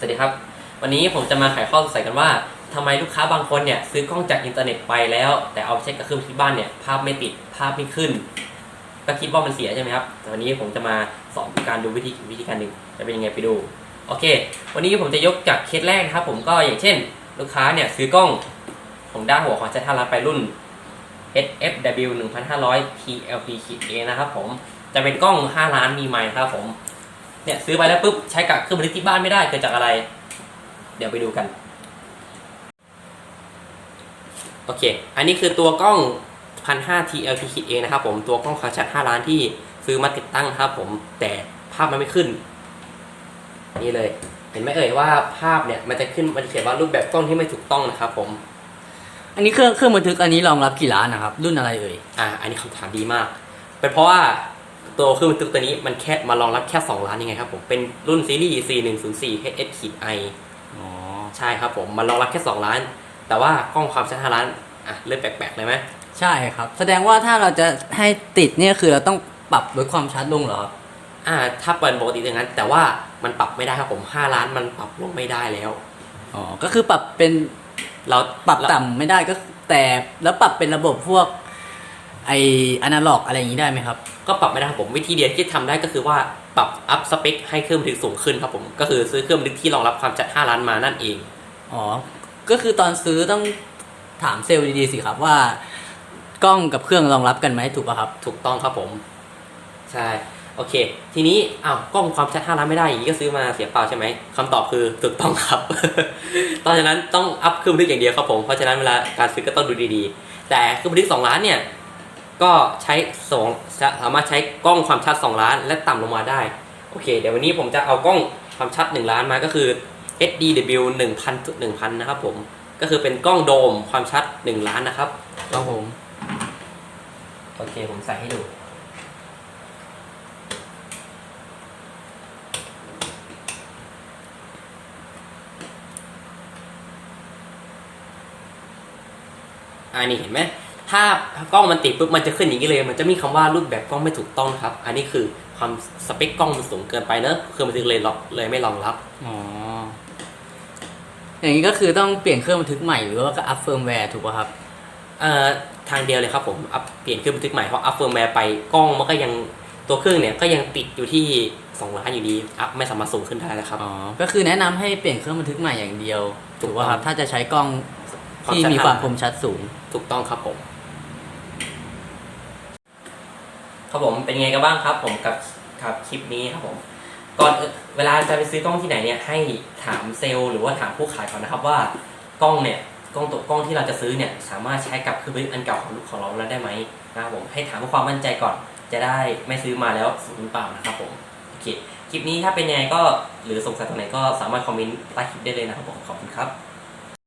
สวัสดีครับ วันนี้ผมจะมาไขข้อสงสัยกันว่าทำไมลูกค้าบางคนเนี่ยซื้อกล้องจากอินเทอร์เน็ตไปแล้ว แต่เอาเช็คกับเครื่องที่บ้านเนี่ยภาพไม่ติดภาพไม่ขึ้น ก็คิดว่ามันเสียใช่ไหมครับแต่วันนี้ผมจะมาสอนการดูวิธีวิธีการหนึ่งจะเป็นยังไงไปดูโอเค วันนี้ผมจะยกจากเคสแรกนะครับ ผมก็อย่างเช่น ลูกค้าเนี่ยซื้อกล้องของด้านหัวของเซท่ารัไปรุ่น SFW 1500 TLP A นะครับผมจะเป็นกล้อง 5 ล้านมีไมค์ครับผม เนี่ยซื้อไปแล้วปุ๊บใช้กับเครื่องบันทึกที่บ้านไม่ได้เกิดจากอะไร เดี๋ยวไปดูกัน โอเค อันนี้คือตัวกล้อง 1,500 TLP kit A นะครับผมตัวกล้องความชัด 5 ล้านที่ซื้อมาติดตั้งครับผมแต่ภาพมันไม่ขึ้น นี่เลย เห็นไหมเอ่ยว่าภาพเนี่ยมันจะขึ้นมันจะเขียนว่ารูปแบบกล้องที่ไม่ถูกต้องนะครับผม อันนี้เครื่องเครื่องบันทึกอันนี้รองรับกี่ล้านนะครับ รุ่นอะไรเอ่ย อ่า อันนี้คำถามดีมาก เป็นเพราะว่า ตัวเครื่องบันทึกตัวนี้มันแค่มารองรับแค่ 2 ล้านยังไงครับผมเป็นรุ่นซีรีส์ C104 HS I อ๋อใช่ครับผมมันรองรับแค่ 2 ล้าน แต่ว่ากล้องความชัด5ล้านอะเริ่มแปลกๆเลยไหมใช่ครับ แสดงว่าถ้าเราจะให้ติดเนี่ยคือเราต้องปรับลดความชัดลงเหรอครับอ่าถ้าเปิดปกติอย่างนั้น แต่ว่ามันปรับไม่ได้ครับผม5ล้านมันปรับลงไม่ได้แล้ว อ๋อก็คือปรับเป็นเราปรับต่ำไม่ได้ก็แต่แล้วปรับเป็นระบบพวก ไออนาล็อกอะไรอย่างนี้ได้ไหมครับ ก็ปรับไม่ได้ครับผมวิธีเดียวที่ทำได้ก็คือว่าปรับอัพสเปคให้เครื่องบันทึกสูงขึ้นครับผมก็คือซื้อเครื่องบันทึกที่รองรับความชัด5ล้านมานั่นเอง อ๋อ ก็คือตอนซื้อต้องถามเซลล์ดีๆสิครับว่ากล้องกับเครื่องรองรับกันไหมถูกป่ะครับ ถูกต้องครับผม ใช่โอเค ทีนี้อ้าวกล้องความชัด5ล้านไม่ได้อย่างนี้ก็ซื้อมาเสียเปล่าใช่ไหมคำตอบคือถูกต้องครับ ตอนนั้นต้องอัพเครื่องบันทึกอย่างเดียวครับผมเพราะฉะนั้นเวลาการซื้อก็ต้องดูดีๆ แต่เครื่องบันทึก2ล้านเนี่ย ก็ใช้สองสามารถใช้กล้องความชัด 2 ล้าน และต่ำลงมาได้ โอเค เดี๋ยววันนี้ผมจะเอากล้องความชัด 1 ล้านมาก็คือ SDW 1000จุด1000 นะครับผมก็คือเป็นกล้องโดมความชัด 1 ล้านนะครับครับผม โอเค ผมใส่ให้ดูอันนี้เห็นไหม ถ้ากล้องมันติดปุ๊บมันจะขึ้นอย่างนี้เลย มันจะมีคำว่ารูปแบบกล้องไม่ถูกต้องครับ อันนี้คือความสเปคกล้องมันสูงเกินไปเนอะคือมันจึงเลยล็อกเลยไม่รองรับอ๋ออย่างนี้ก็คือต้องเปลี่ยนเครื่องบันทึกใหม่หรือว่าก็อัพเฟิร์มแวร์ถูกป่ะครับเอ่อทางเดียวเลยครับผมอัพเปลี่ยนเครื่องบันทึกใหม่เพราะอัพเฟิร์มแวร์ไปกล้องมันก็ยังตัวเครื่องเนี่ยก็ยังติดอยู่ที่2ล้านอยู่ดีอัพไม่สามารถสูงขึ้นได้แล้วครับอ๋อก็คือแนะนำให้เปลี่ยนเครื่องบันทึกใหม่อย่างเดียวถูถูกกต้องป่ะครับถ้าจะใช้กล้องที่ชัดมีความห้คมชัดสูงถูกต้องครับผม ครับผมเป็นไงกันบ้างครับ ผมกับกับคลิปนี้ครับผม ก่อนเวลาจะไปซื้อกล้องที่ไหนเนี่ยให้ถามเซลล์หรือว่าถามผู้ขายก่อนนะครับว่ากล้องเนี่ยกล้องตัวกล้องที่เราจะซื้อเนี่ยสามารถใช้กับเครื่องบันอันเก่าของลูกของเราแล้วได้ไหมนะครับผมให้ถามเพื่อความมั่นใจก่อน จะได้ไม่ซื้อมาแล้วสูญเปล่านะครับผมโอเคคลิปนี้ถ้าเป็นยังไงก็หรือสงสัยตรงไหนก็สามารถคอมเมนต์ใต้คลิปได้เลยนะครับผมขอบคุณครับ